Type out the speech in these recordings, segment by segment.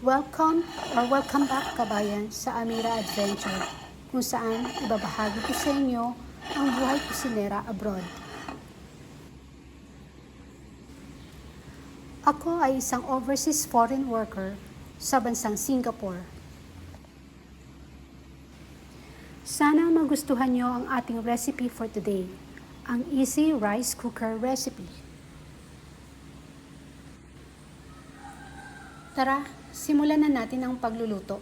Welcome or welcome back kabayan sa Amira Adventure kung saan ibabahagi ko sa inyo ang buhay kusinera abroad. Ako ay isang overseas foreign worker sa bansang Singapore. Sana magustuhan nyo ang ating recipe for today, ang easy rice cooker recipe. Tara, simulan na natin ang pagluluto.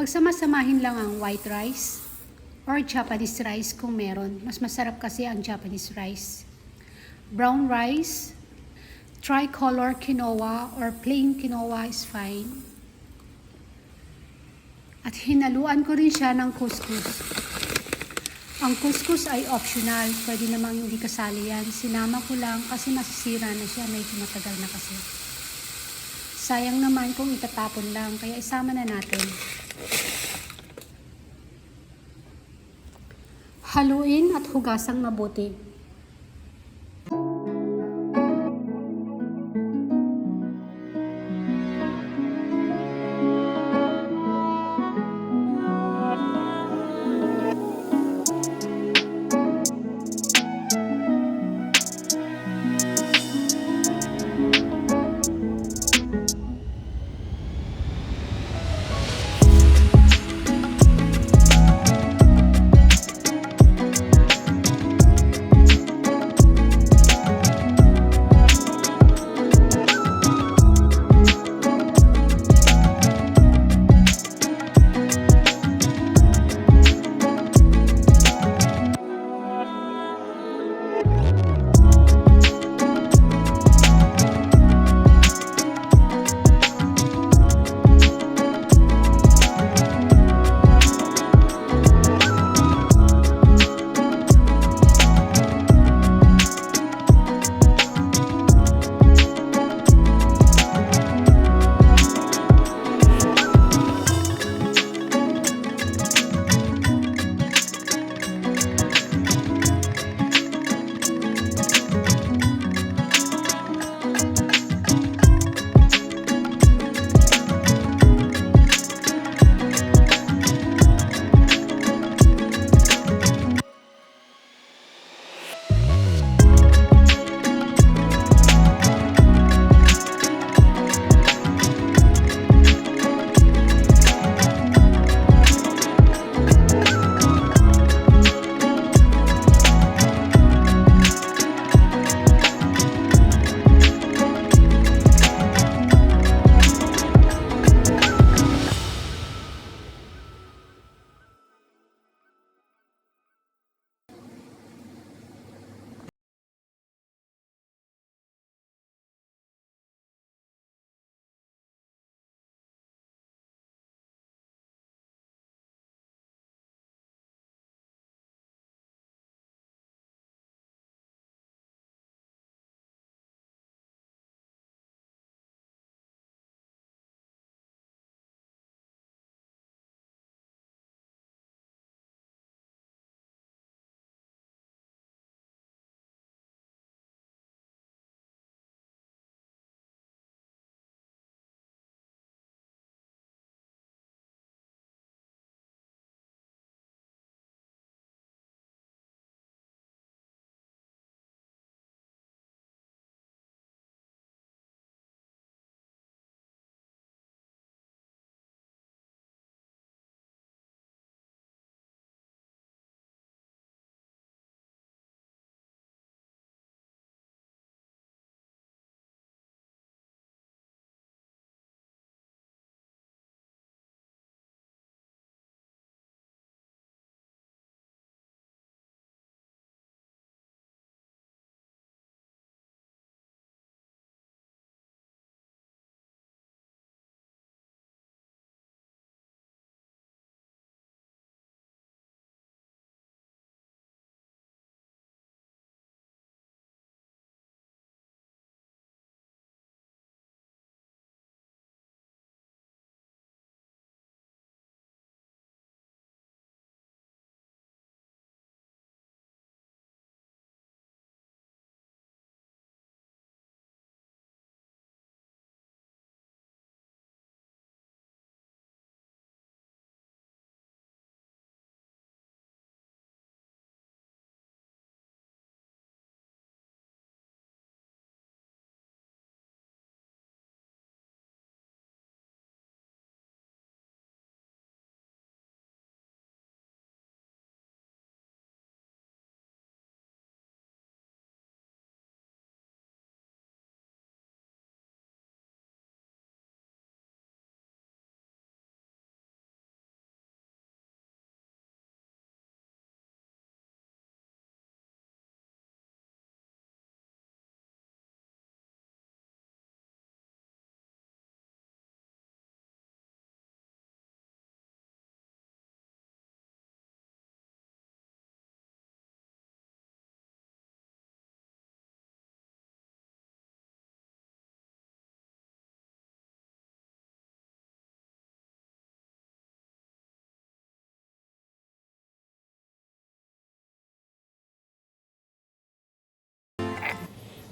Pagsamasamahin lang ang white rice or Japanese rice kung meron. Mas masarap kasi ang Japanese rice. Brown rice, tricolor quinoa or plain quinoa is fine. At hinaluan ko rin siya ng couscous. Ang couscous ay optional, pwede namang hindi kasali yan. Sinama ko lang kasi masisira na siya, medyo matagal na kasi. Sayang naman kung itatapon lang, kaya isama na natin. Haluin at hugasang mabuti.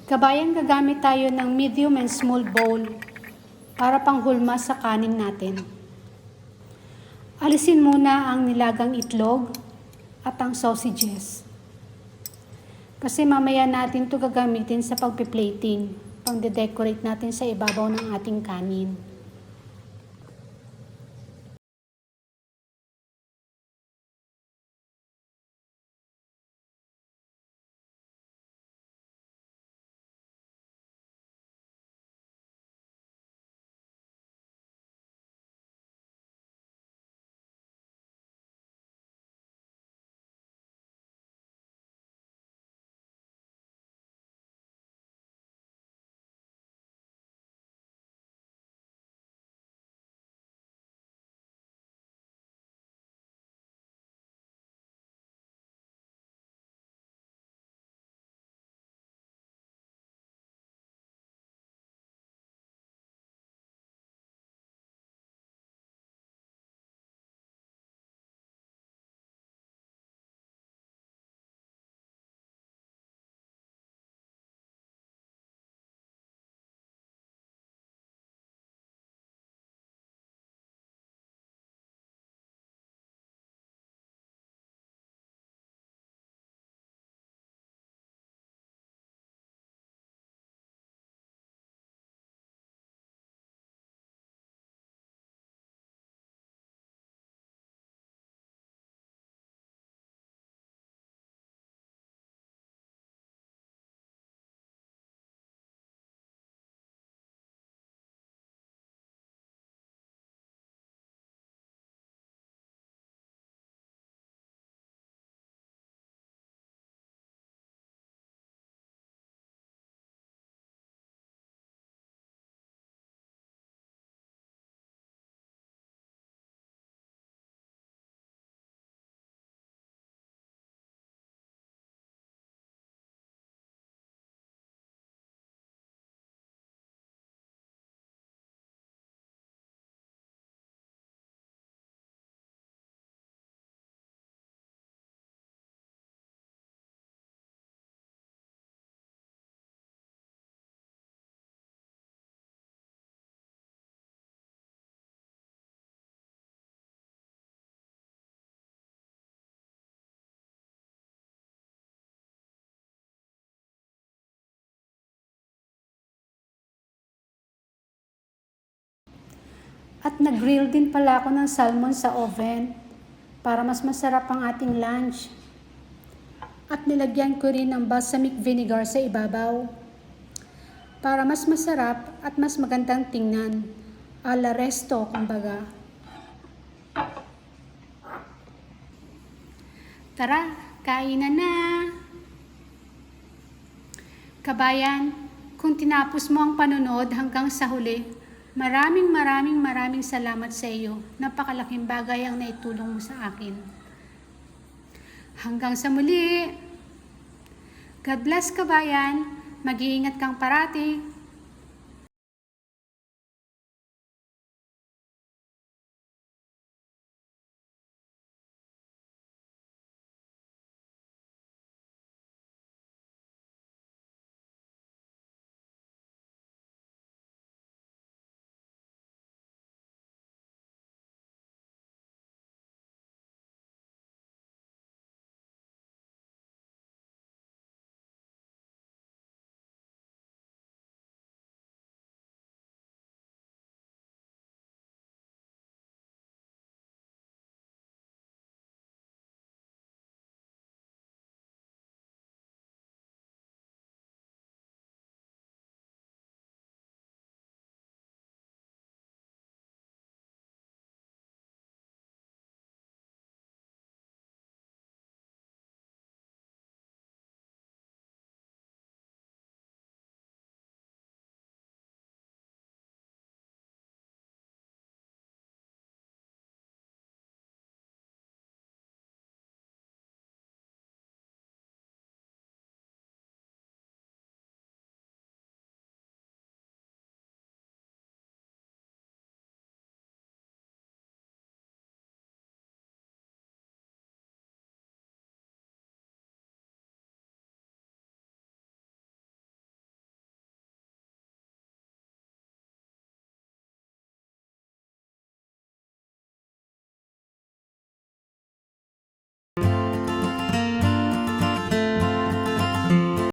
Kabayan, gagamit tayo ng medium and small bowl para panghulma sa kanin natin. Alisin muna ang nilagang itlog at ang sausages. Kasi mamaya natin to gagamitin sa pagpiplating, pang decorate natin sa ibabaw ng ating kanin. At nag-grill din pala ako ng salmon sa oven para mas masarap ang ating lunch. At nilagyan ko rin ng balsamic vinegar sa ibabaw para mas masarap at mas magandang tingnan. Ala resto, kumbaga. Tara, kainan na! Kabayan, kung tinapos mo ang panonood hanggang sa huli, maraming maraming maraming salamat sa iyo. Napakalaking bagay ang naitulong mo sa akin. Hanggang sa muli! God bless kabayan! Mag-iingat kang parati